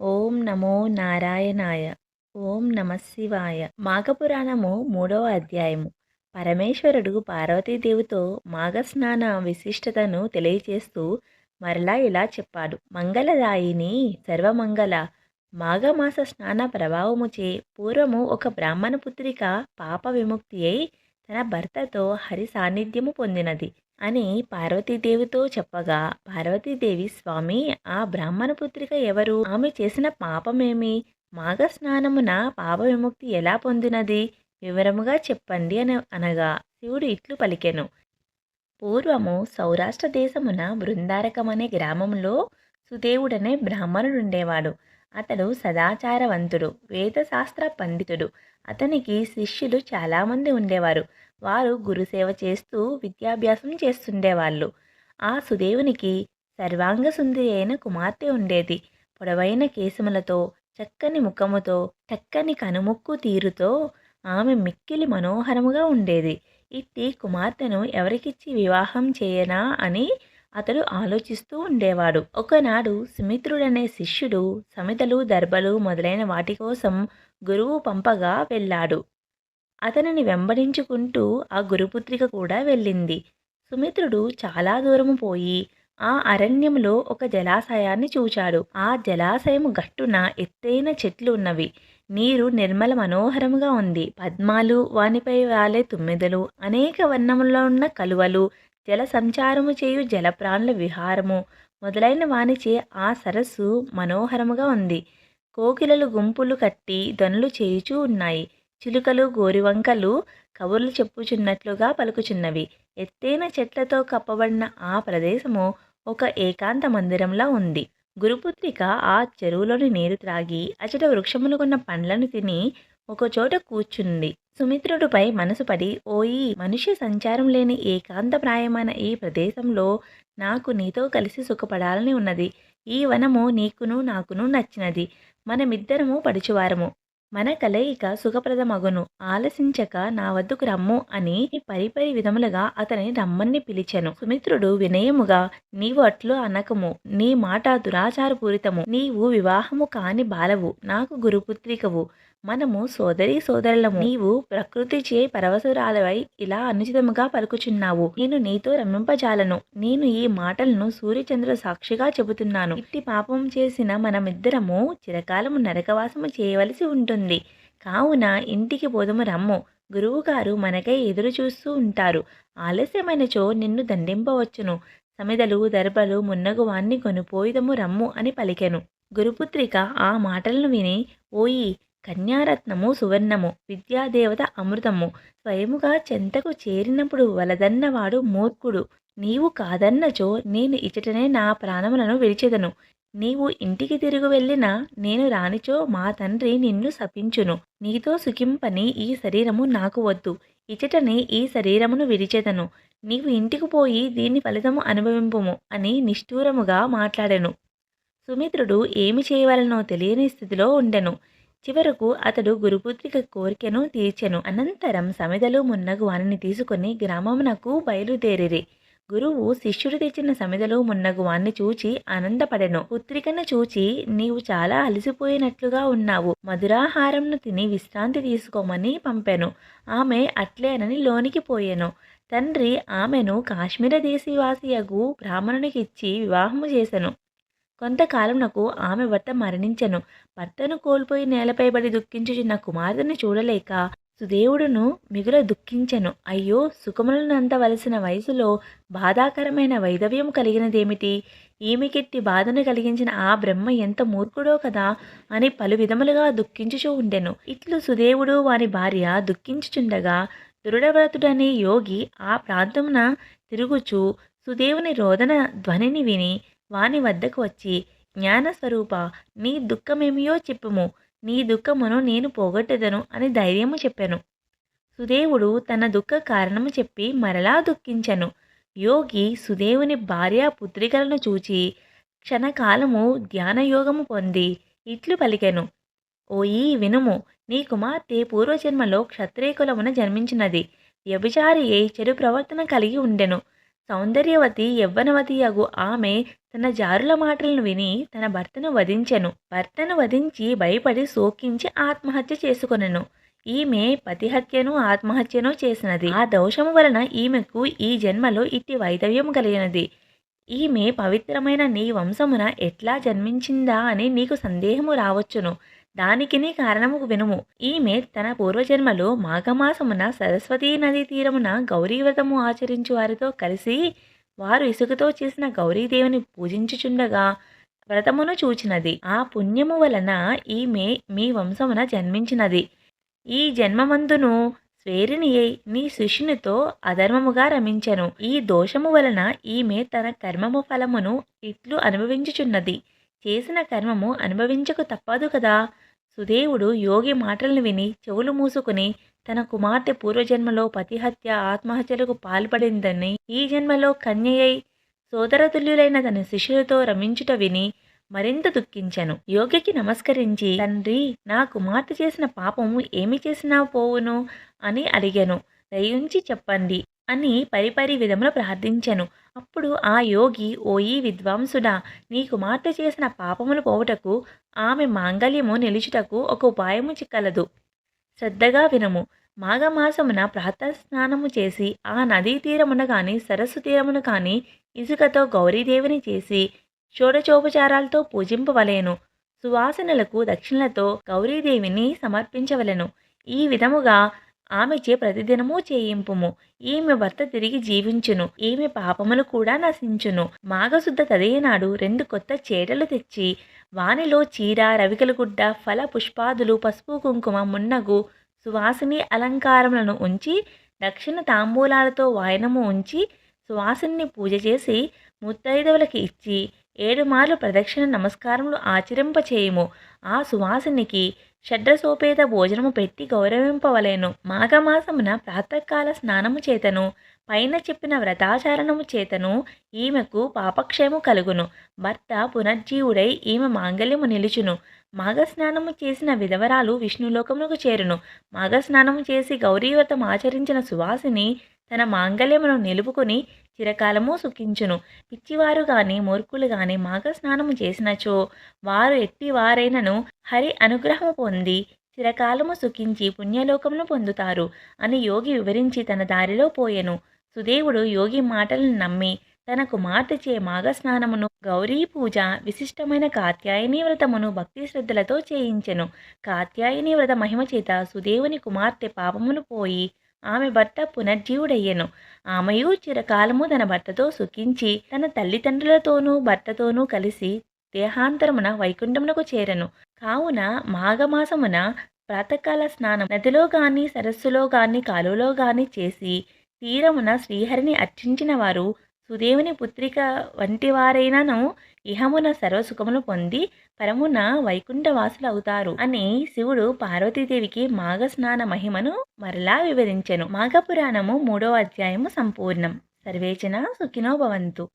ఓం నమో నారాయణాయ. ఓం నమశివాయ మాఘపురాణము మూడవ అధ్యాయము. పరమేశ్వరుడు పార్వతీదేవితో మాఘస్నాన విశిష్టతను తెలియజేస్తూ మరలా ఇలా చెప్పాడు. మంగళదాయిని సర్వమంగళ. మాఘమాస స్నాన ప్రభావముచే పూర్వము ఒక బ్రాహ్మణ పుత్రిక పాప విముక్తి అయి తన భర్తతో హరి సాన్నిధ్యము పొందినది. అని పార్వతీదేవితో చెప్పగా పార్వతీదేవి స్వామి ఆ బ్రాహ్మణ పుత్రిక ఎవరు? ఆమె చేసిన పాపమేమి? మాఘ స్నానమున పాప విముక్తి ఎలా పొందినది? వివరముగా చెప్పండి అని అనగా శివుడు ఇట్లు పలికెను. పూర్వము సౌరాష్ట్ర దేశమున బృందారకమనే గ్రామంలో సుదేవుడనే బ్రాహ్మణుడుండేవాడు. అతడు సదాచారవంతుడు వేదశాస్త్ర పండితుడు. అతనికి శిష్యులు చాలామంది ఉండేవారు. వారు గురుసేవ చేస్తూ విద్యాభ్యాసం చేస్తుండేవాళ్ళు. ఆ సుదేవునికి సర్వాంగ సుందరి అయిన కుమార్తె ఉండేది. పొడవైన కేశములతో చక్కని ముఖముతో చక్కని కనుముక్కు తీరుతో ఆమె మిక్కిలి మనోహరముగా ఉండేది. ఇట్టి కుమార్తెను ఎవరికిచ్చి వివాహం చేయనా అని అతడు ఆలోచిస్తూ ఉండేవాడు. ఒకనాడు సుమిత్రుడనే శిష్యుడు సమితలు దర్భలు మొదలైన వాటి కోసం గురువు పంపగా వెళ్ళాడు. అతనిని వెంబడించుకుంటూ ఆ గురుపుత్రిక కూడా వెళ్ళింది. సుమిత్రుడు చాలా దూరము పోయి ఆ అరణ్యంలో ఒక జలాశయాన్ని చూచాడు. ఆ జలాశయము గట్టున ఎత్తైన చెట్లు ఉన్నవి. నీరు నిర్మల మనోహరముగా ఉంది. పద్మాలు వానిపై వాలే తుమ్మెదలు అనేక వర్ణములో ఉన్న కలువలు జల సంచారము చేయు జలప్రాణుల విహారము మొదలైన వానిచే ఆ సరస్సు మనోహరముగా ఉంది. కోకిలలు గుంపులు కట్టి దనులు చేయుచూ ఉన్నాయి. చిలుకలు గోరివంకలు కబుర్లు చెప్పుచున్నట్లుగా పలుకుచున్నవి. ఎత్తైన చెట్లతో కప్పబడిన ఆ ప్రదేశము ఒక ఏకాంత మందిరంలా ఉంది. గురుపుత్రిక ఆ చెరువులోని నీరు త్రాగి అచట వృక్షములుకున్న పండ్లను తిని ఒకచోట కూర్చుంది. సుమిత్రుడిపై మనసు పడి ఓయి మనుష్య సంచారం లేని ఏకాంతప్రాయమైన ఈ ప్రదేశంలో నాకు నీతో కలిసి సుఖపడాలని ఉన్నది. ఈ వనము నీకును నాకును నచ్చినది. మనమిద్దరము పడిచివారము. మన కలయిక సుఖప్రదమగును. ఆలసించక నా వద్దకు రమ్ము అని పరిపరి విధములుగా అతని రమ్మని పిలిచెను. సుమిత్రుడు వినయముగా నీవు అట్లు అనకము. నీ మాట దురాచారపూరితము. నీవు వివాహము కాని బాలవు. నాకు గురుపుత్రికవు. మనము సోదరి సోదరులము. నీవు ప్రకృతి చే పరవశురాలవై ఇలా అనుచితముగా పలుకుచున్నావు. నేను నీతో రమింపజాలను. నేను ఈ మాటలను సూర్యచంద్ర సాక్షిగా చెబుతున్నాను. ఇట్టి పాపం చేసిన మనమిద్దరము చిరకాలము నరకవాసము చేయవలసి ఉంటుంది. కావున ఇంటికి పోదము రమ్ము. గురువుగారు మనకై ఎదురు చూస్తూ ఉంటారు. ఆలస్యమైనచో నిన్ను దండింపవచ్చును. సమిదలు దర్భలు మున్నగువాన్ని కొనుపోయిదము రమ్ము అని పలికెను. గురుపుత్రిక ఆ మాటలను విని ఓయి కన్యారత్నము సువర్ణము విద్యాదేవత అమృతము. స్వయముగా చెంతకు చేరినప్పుడు వలదన్నవాడు మూర్ఖుడు. నీవు కాదన్నచో నేను ఇచటనే నా ప్రాణములను విడిచెదను. నీవు ఇంటికి తిరిగి వెళ్ళినా నేను రానిచో మా తండ్రి నిన్ను శపించును. నీతో సుఖింపని ఈ శరీరము నాకు వద్దు. ఇచటనే ఈ శరీరమును విడిచెదను. నీవు ఇంటికి పోయి దీని ఫలితము అనుభవింపుము అని నిష్ఠూరముగా మాట్లాడెను. సుమిత్రుడు ఏమి చేయవలనో తెలియని స్థితిలో ఉండెను. చివరకు అతడు గురుపుత్రిక కోరికను తీర్చెను. అనంతరం సమిదలు మున్నగు వానిని తీసుకుని గ్రామమునకు బయలుదేరిరి. గురువు శిష్యుడు తెచ్చిన సమిదలు మున్నగు వాణ్ణి చూచి ఆనందపడెను. పుత్రికను చూచి నీవు చాలా అలసిపోయినట్లుగా ఉన్నావు. మధురాహారంను తిని విశ్రాంతి తీసుకోమని పంపెను. ఆమె అట్లేనని లోనికి పోయెను. తండ్రి ఆమెను కాశ్మీర దేశీవాసియగు బ్రాహ్మణునికిచ్చి వివాహము చేసెను. కొంతకాలమునకు ఆమె భర్త మరణించెను. భర్తను కోల్పోయి నేలపై పడి దుఃఖించుచున్న కుమార్తెను చూడలేక సుదేవుడును మిగుల దుఃఖించెను. అయ్యో సుఖములనంతవలసిన వయసులో బాధాకరమైన వైధవ్యం కలిగినదేమిటి? ఈమెకెట్టి బాధను కలిగించిన ఆ బ్రహ్మ ఎంత మూర్ఖుడో కదా అని పలు విధములుగా దుఃఖించుచూ ఉండెను. ఇట్లు సుదేవుడు వారి భార్య దుఃఖించుచుండగా దృఢవ్రతుడనే యోగి ఆ ప్రాంతమున తిరుగుచూ సుదేవుని రోదన ధ్వనిని విని వాని వద్దకు వచ్చి జ్ఞానస్వరూప నీ దుఃఖమేమియో చెప్పుము. నీ దుఃఖమును నేను పోగొట్టెదను అని ధైర్యము చెప్పాను. సుదేవుడు తన దుఃఖ కారణము చెప్పి మరలా దుఃఖించెను. యోగి సుదేవుని భార్య పుత్రికలను చూచి క్షణకాలము ధ్యానయోగము పొంది ఇట్లు పలికెను. ఓయి వినుము. నీ కుమార్తె పూర్వజన్మలో క్షత్రియ కులమున జన్మించినది. వ్యభిచారి చెడు ప్రవర్తన కలిగి ఉండెను. సౌందర్యవతి యవ్వనవతి అగు ఆమె తన జారుల మాటలను విని తన భర్తను వధించెను. భర్తను వధించి భయపడి శోకించి ఆత్మహత్య చేసుకొనెను. ఈమె పతిహత్యను ఆత్మహత్యను చేసినది. ఆ దోషము వలన ఈమెకు ఈ జన్మలో ఇట్టి వైదవ్యం కలిగినది. ఈమె పవిత్రమైన నీ వంశమున ఎట్లా జన్మించిందా అని నీకు సందేహము రావచ్చును. దానికిని కారణము వినుము. ఈమె తన పూర్వజన్మలో మాఘమాసమున సరస్వతీ నదీ తీరమున గౌరీవ్రతము ఆచరించు వారితో కలిసి వారు ఇసుకతో చేసిన గౌరీదేవిని పూజించుచుండగా వ్రతమును చూచినది. ఆ పుణ్యము వలన ఈమె మీ వంశమున జన్మించినది. ఈ జన్మమందును స్వేరిని నీ శిష్యునితో అధర్మముగా రమించను. ఈ దోషము వలన ఈమె తన కర్మము ఫలమును ఇట్లు అనుభవించుచున్నది. చేసిన కర్మము అనుభవించకు తప్పదు కదా? సుదేవుడు యోగి మాటలను విని చెవులు మూసుకుని తన కుమార్తె పూర్వజన్మలో పతిహత్య ఆత్మహత్యలకు పాల్పడిందని ఈ జన్మలో కన్యయై సోదరతుల్యులైన తన శిష్యులతో రమించుట విని మరింత దుఃఖించను. యోగికి నమస్కరించి తండ్రి నా కుమార్తె చేసిన పాపము ఏమి చేసినా పోవును? అని అడిగాను. దయించి చెప్పండి. అని పరిపరి విధములు ప్రార్థించెను. అప్పుడు ఆ యోగి ఓ ఈ విద్వాంసుడా నీ కుమార్తె చేసిన పాపములు పోవుటకు ఆమె మాంగళ్యము నిలుచుటకు ఒక ఉపాయము చిక్కలదు. శ్రద్ధగా వినము. మాఘమాసమున ప్రాతస్నానము చేసి ఆ నదీ తీరమున కానీ సరస్సు తీరమున కానీ ఇసుకతో గౌరీదేవిని చేసి షోడచోపచారాలతో పూజింపవలేను. సువాసనలకు దక్షిణలతో గౌరీదేవిని సమర్పించవలెను. ఈ విధముగా ఆమెచే ప్రతిదినము చేయింపుము. ఈమె భర్త తిరిగి జీవించును. ఈమె పాపములు కూడా నశించును. మాఘశుద్ధ తదేనాడు రెండు కొత్త చేటలు తెచ్చి వానిలో చీర రవికలగుడ్డ ఫల పుష్పాదులు పసుపు కుంకుమ మున్నగు సువాసిని అలంకారములను ఉంచి దక్షిణ తాంబూలాలతో వాయనము ఉంచి సువాసిని పూజ చేసి ముత్తైదవులకి ఇచ్చి ఏడు మార్లు ప్రదక్షిణ నమస్కారములు ఆచరింపచేయము. ఆ సువాసినికి షడ్రసోపేత భోజనము పెట్టి గౌరవింపవలేను. మాఘమాసమున ప్రాతకాల స్నానము చేతను పైన చెప్పిన వ్రతాచారణము చేతను ఈమెకు పాపక్షేము కలుగును. భర్త పునర్జీవుడై ఈమె మాంగళ్యము నిలుచును. మాఘస్నానము చేసిన విధవరాలు విష్ణులోకమునకు చేరును. మాఘస్నానము చేసి గౌరీవ్రతం ఆచరించిన సువాసిని తన మాంగళ్యమును నిలుపుకొని చిరకాలము సుఖించును. పిచ్చివారు గాని మూర్ఖులు గాని మాఘస్నానము చేసినచో వారు ఎట్టి వారైనను హరి అనుగ్రహము పొంది చిరకాలము సుఖించి పుణ్యలోకమును పొందుతారు అని యోగి వివరించి తన దారిలో పోయెను. సుదేవుడు యోగి మాటలను నమ్మి తన కుమార్తెచే మాఘస్నానమును గౌరీ పూజ విశిష్టమైన కాత్యాయని వ్రతమును భక్తి శ్రద్ధలతో చేయించెను. కాత్యాయని వ్రత మహిమ చేత సుదేవుని కుమార్తె పాపమును పోయి ఆమె భర్త పునర్జీవుడయ్యెను. ఆమెయు చిరకాలము తన భర్తతో సుఖించి తన తల్లిదండ్రులతోనూ భర్తతోనూ కలిసి దేహాంతరమున వైకుంఠమునకు చేరెను. కావున మాఘమాసమున ప్రాతకాల స్నానం నదిలో గాని సరస్సులో గాని కాలువలో గాని చేసి తీరమున శ్రీహరిని అర్చించిన వారు సుదేవుని పుత్రిక వంటి వారైనను ఇహమున సర్వసుఖములు పొంది పరమున వైకుంఠవాసులు అవుతారు అని శివుడు పార్వతీదేవికి మాఘస్నాన మహిమను మరలా వివరించెను. మాఘపురాణము మూడో అధ్యాయము సంపూర్ణం. సర్వేచన సుఖినో భవంతు.